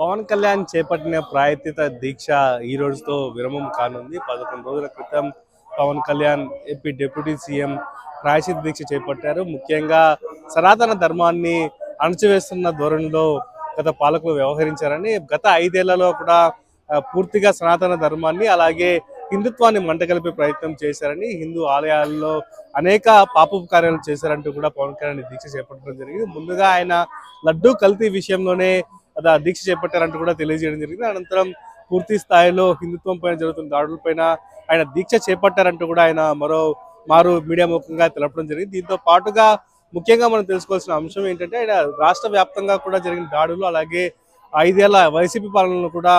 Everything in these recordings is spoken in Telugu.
పవన్ కళ్యాణ్ చేపట్టిన ప్రాయతిత దీక్ష ఈ రోజుతో విరమం కానుంది. పదకొండు రోజుల క్రితం Pawan Kalyan AP deputy CM ప్రాయశ్చిత దీక్ష చేపట్టారు. ముఖ్యంగా సనాతన ధర్మాన్ని అణచివేస్తున్న ధోరణిలో గత పాలకులు వ్యవహరించారని గత ఐదేళ్ళలో కూడా పూర్తిగా సనాతన ధర్మాన్ని అలాగే హిందుత్వాన్ని మంటగలిపే ప్రయత్నం చేశారని హిందూ ఆలయాల్లో అనేక పాపపు కార్యాలు చేశారంటూ కూడా పవన్ కళ్యాణ్ దీక్ష చేపట్టడం జరిగింది. ముందుగా ఆయన లడ్డూ కల్తీ విషయంలోనే దీక్ష చేపట్టారంటూ కూడా తెలియజేయడం జరిగింది. అనంతరం పూర్తి స్థాయిలో హిందుత్వం పైన జరుగుతున్న దాడులపైన ఆయన దీక్ష చేపట్టారంటూ కూడా ఆయన మరో మారు మీడియా ముఖంగా తెలపడం జరిగింది. దీంతో పాటుగా ముఖ్యంగా మనం తెలుసుకోవాల్సిన అంశం ఏంటంటే ఆయన రాష్ట్ర వ్యాప్తంగా కూడా జరిగిన దాడులు అలాగే ఐదేళ్ళ వైసీపీ పాలనను కూడా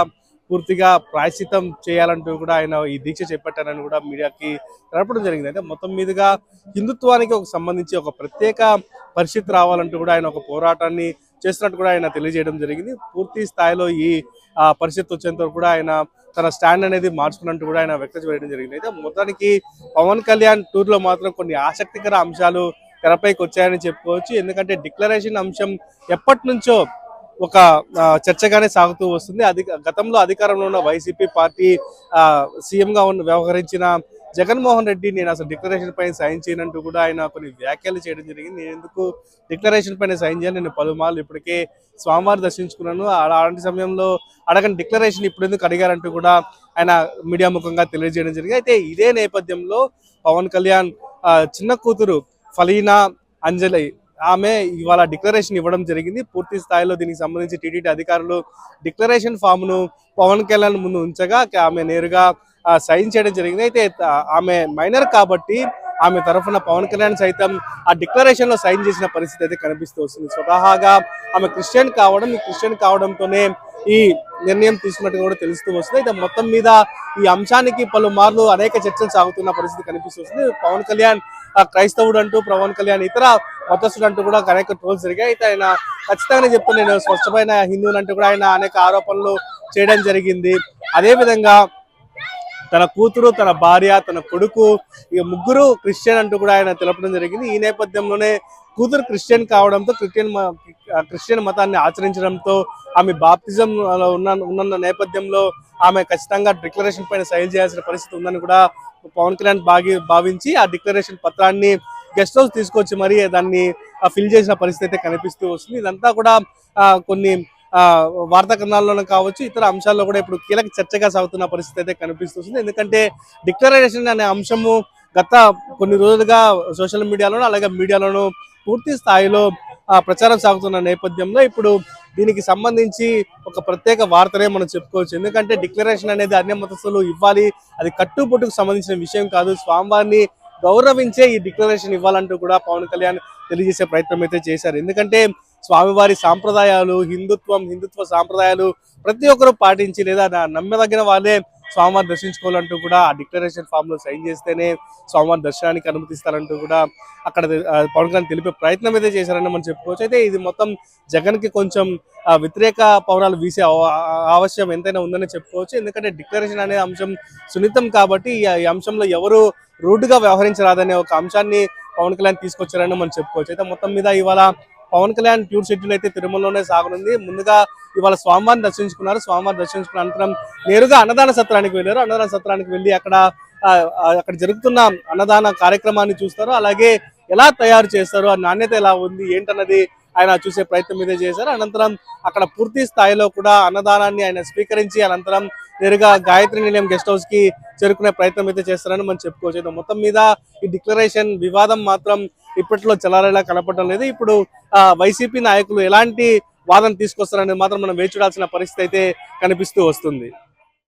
పూర్తిగా ప్రాయశ్చితం చేయాలంటూ కూడా ఆయన ఈ దీక్ష చేపట్టారని కూడా మీడియాకి తెలపడం జరిగింది. అయితే మొత్తం మీదుగా హిందుత్వానికి ఒక సంబంధించి ఒక ప్రత్యేక పరిస్థితి రావాలంటూ కూడా ఆయన ఒక పోరాటాన్ని చేస్తున్నట్టు కూడా ఆయన తెలియజేయడం జరిగింది. పూర్తి స్థాయిలో ఈ పరిస్థితి వచ్చేంత కూడా ఆయన తన స్టాండ్ అనేది మార్చుకున్నట్టు కూడా ఆయన వ్యక్తం చేయడం జరిగింది. అయితే మొత్తానికి పవన్ కళ్యాణ్ టూర్లో మాత్రం కొన్ని ఆసక్తికర అంశాలు తెరపైకి వచ్చాయని చెప్పుకోవచ్చు. ఎందుకంటే డిక్లరేషన్ అంశం ఎప్పటి నుంచో ఒక చర్చగానే సాగుతూ వస్తుంది. అది గతంలో అధికారంలో ఉన్న వైసీపీ పార్టీ ఆ, సీఎం గా ఉన్న వ్యవహరించిన జగన్మోహన్ రెడ్డి నేను అసలు డిక్లరేషన్ పైన సైన్ చేయనంటూ కూడా ఆయన కొన్ని వ్యాఖ్యలు చేయడం జరిగింది. నేను ఎందుకు డిక్లరేషన్ పైన సైన్ చేయను నేను పలుమార్లు ఇప్పటికే స్వామివారి దర్శించుకున్నాను. అలాంటి సమయంలో అడగని డిక్లరేషన్ ఇప్పుడు ఎందుకు అడిగారంటూ కూడా ఆయన మీడియా ముఖంగా తెలియజేయడం జరిగింది. అయితే ఇదే నేపథ్యంలో పవన్ కళ్యాణ్ చిన్న కూతురు ఫలీనా అంజలి ఆమె ఇవాళ డిక్లరేషన్ ఇవ్వడం జరిగింది. పూర్తి స్థాయిలో దీనికి సంబంధించి టీటీడీ అధికారులు డిక్లరేషన్ ఫామ్ను పవన్ కళ్యాణ్ ముందు ఉంచగా ఆమె నేరుగా సైన్ చేయడం జరిగింది. అయితే ఆమె మైనర్ కాబట్టి ఆమె తరఫున పవన్ కళ్యాణ్ సైతం ఆ డిక్లరేషన్లో సైన్ చేసిన పరిస్థితి అయితే కనిపిస్తూ వస్తుంది. స్వతహాగా ఆమె క్రిస్టియన్ కావడం ఈ క్రిస్టియన్ కావడంతోనే ఈ నిర్ణయం తీసుకున్నట్టు కూడా తెలుస్తూ వస్తుంది. అయితే మొత్తం మీద ఈ అంశానికి పలుమార్లు అనేక చర్చలు సాగుతున్న పరిస్థితి కనిపిస్తుంది పవన్ కళ్యాణ్ ఆ, క్రైస్తవుడు అంటూ పవన్ కళ్యాణ్ ఇతర మతస్థుడు అంటూ కూడా అనేక ట్రోల్స్ జరిగాయి. అయితే ఆయన ఖచ్చితంగా చెప్తూ నేను స్వచ్ఛమైన హిందువులు అంటూ కూడా ఆయన అనేక ఆరోపణలు చేయడం జరిగింది. అదే విధంగా తన కూతురు తన భార్య తన కొడుకు ఇక ముగ్గురు క్రిస్టియన్ అంటూ కూడా ఆయన తెలపడం జరిగింది. ఈ నేపథ్యంలోనే కూతురు క్రిస్టియన్ కావడంతో క్రిస్టియన్ క్రిస్టియన్ మతాన్ని ఆచరించడంతో ఆమె బాప్తిజం ఉన్న ఉన్న నేపథ్యంలో ఆమె ఖచ్చితంగా డిక్లరేషన్ పైన సైన్ చేయాల్సిన పరిస్థితి ఉందని కూడా పవన్ కళ్యాణ్ బాగి భావించి ఆ డిక్లరేషన్ పత్రాన్ని గెస్ట్ హౌస్ తీసుకొచ్చి మరి దాన్ని ఫిల్ చేసిన పరిస్థితి అయితే కనిపిస్తూ వస్తుంది. ఇదంతా కూడా కొన్ని వార్తా కథనాల్లోనే కావచ్చు ఇతర అంశాల్లో కూడా ఇప్పుడు కీలక చర్చగా సాగుతున్న పరిస్థితి అయితే కనిపిస్తుంది. ఎందుకంటే డిక్లరేషన్ అనే అంశము గత కొన్ని రోజులుగా సోషల్ మీడియాలోనూ అలాగే మీడియాలోనూ పూర్తి స్థాయిలో ప్రచారం సాగుతున్న నేపథ్యంలో ఇప్పుడు దీనికి సంబంధించి ఒక ప్రత్యేక వార్తనే మనం చెప్పుకోవచ్చు. ఎందుకంటే డిక్లరేషన్ అనేది అన్య మతస్థులు ఇవ్వాలి అది కట్టుబొట్టుకు సంబంధించిన విషయం కాదు. స్వామివారిని గౌరవించే ఈ డిక్లరేషన్ ఇవ్వాలంటూ కూడా పవన్ కళ్యాణ్ తెలియజేసే ప్రయత్నం అయితే చేశారు. ఎందుకంటే స్వామివారి సాంప్రదాయాలు హిందుత్వం హిందుత్వ సాంప్రదాయాలు ప్రతి ఒక్కరూ పాటించి లేదా నమ్మదగిన వాళ్ళే స్వామివారి దర్శించుకోవాలంటూ కూడా ఆ డిక్లరేషన్ ఫామ్లో సైన్ చేస్తేనే స్వామివారి దర్శనానికి అనుమతిస్తారంటూ కూడా అక్కడ పవన్ కళ్యాణ్ తెలిపే ప్రయత్నం అయితే చేశారని మనం చెప్పుకోవచ్చు. అయితే ఇది మొత్తం జగన్కి కొంచెం వ్యతిరేక పౌరాలు వీసే ఆవశ్యం ఎంతైనా ఉందని చెప్పుకోవచ్చు. ఎందుకంటే డిక్లరేషన్ అనే అంశం సున్నితం కాబట్టి ఈ ఈ అంశంలో ఎవరు రూడ్గా వ్యవహరించరాదనే ఒక అంశాన్ని పవన్ కళ్యాణ్ తీసుకొచ్చారని మనం చెప్పుకోవచ్చు. అయితే మొత్తం మీద ఇవాళ పవన్ కళ్యాణ్ ట్యూర్ షెడ్యూల్ అయితే తిరుమలలోనే సాగనుంది. ముందుగా ఇవాళ స్వామివారిని దర్శించుకున్నారు. స్వామివారిని దర్శించుకున్న అనంతరం నేరుగా అన్నదాన సత్రానికి వెళ్ళారు. అన్నదాన సత్రానికి వెళ్ళి అక్కడ ఆ, అక్కడ జరుగుతున్న అన్నదాన కార్యక్రమాన్ని చూస్తారు. అలాగే ఎలా తయారు చేస్తారు? ఆ నాణ్యత ఎలా ఉంది? ఏంటన్నది ఆయన చూసే ప్రయత్నం మీద చేశారు. అనంతరం అక్కడ పూర్తి స్థాయిలో కూడా అన్నదానాన్ని ఆయన స్వీకరించి అనంతరం నేరుగా గాయత్రి నిలయం గెస్ట్ హౌస్కి చేరుకునే ప్రయత్నం అయితే చేస్తారని మనం చెప్పుకోవచ్చు. మొత్తం మీద ఈ డిక్లరేషన్ వివాదం మాత్రం ఇప్పట్లో చలారేలా కనపడడం లేదు. ఇప్పుడు ఆ, వైసీపీ నాయకులు ఎలాంటి వాదన తీసుకొస్తారనేది మాత్రం మనం వేచి చూడాల్సిన పరిస్థితి అయితే కనిపిస్తూ వస్తుంది.